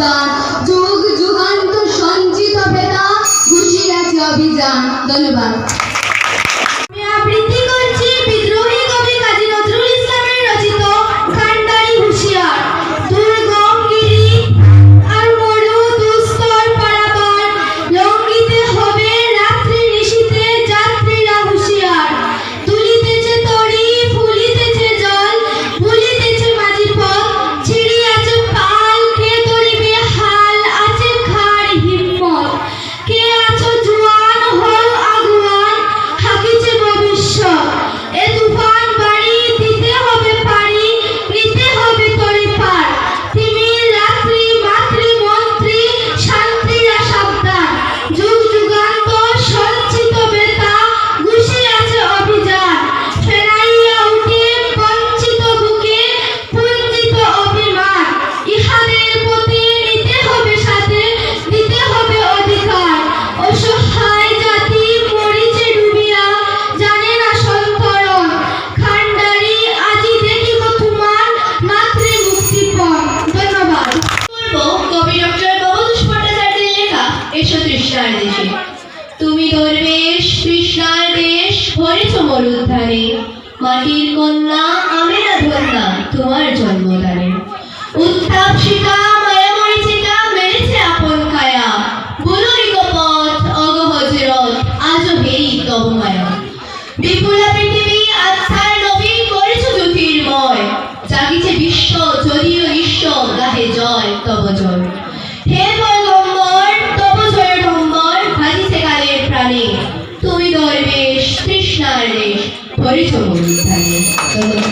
সাবধান যুগ যুগান্ত সঞ্চিত বেদা ঘুষিয়াছে অভিযান। ধন্যবাদ। এসো তৃষ্ণার দেশে। তুমি দরবেশ তৃষ্ণার দেশ, ভরেছ মোর উদ্ধারে। মাটির কন্যা, আমেরা ধন্যা, তোমার জন্মদানে। উত্তাপ শিকা জাগিছে বিশ্ব, যদিও ঈশ্ব গাহে জয়, তব জয়। হে পয়গম্বর Finally, what is your movie, Tanya?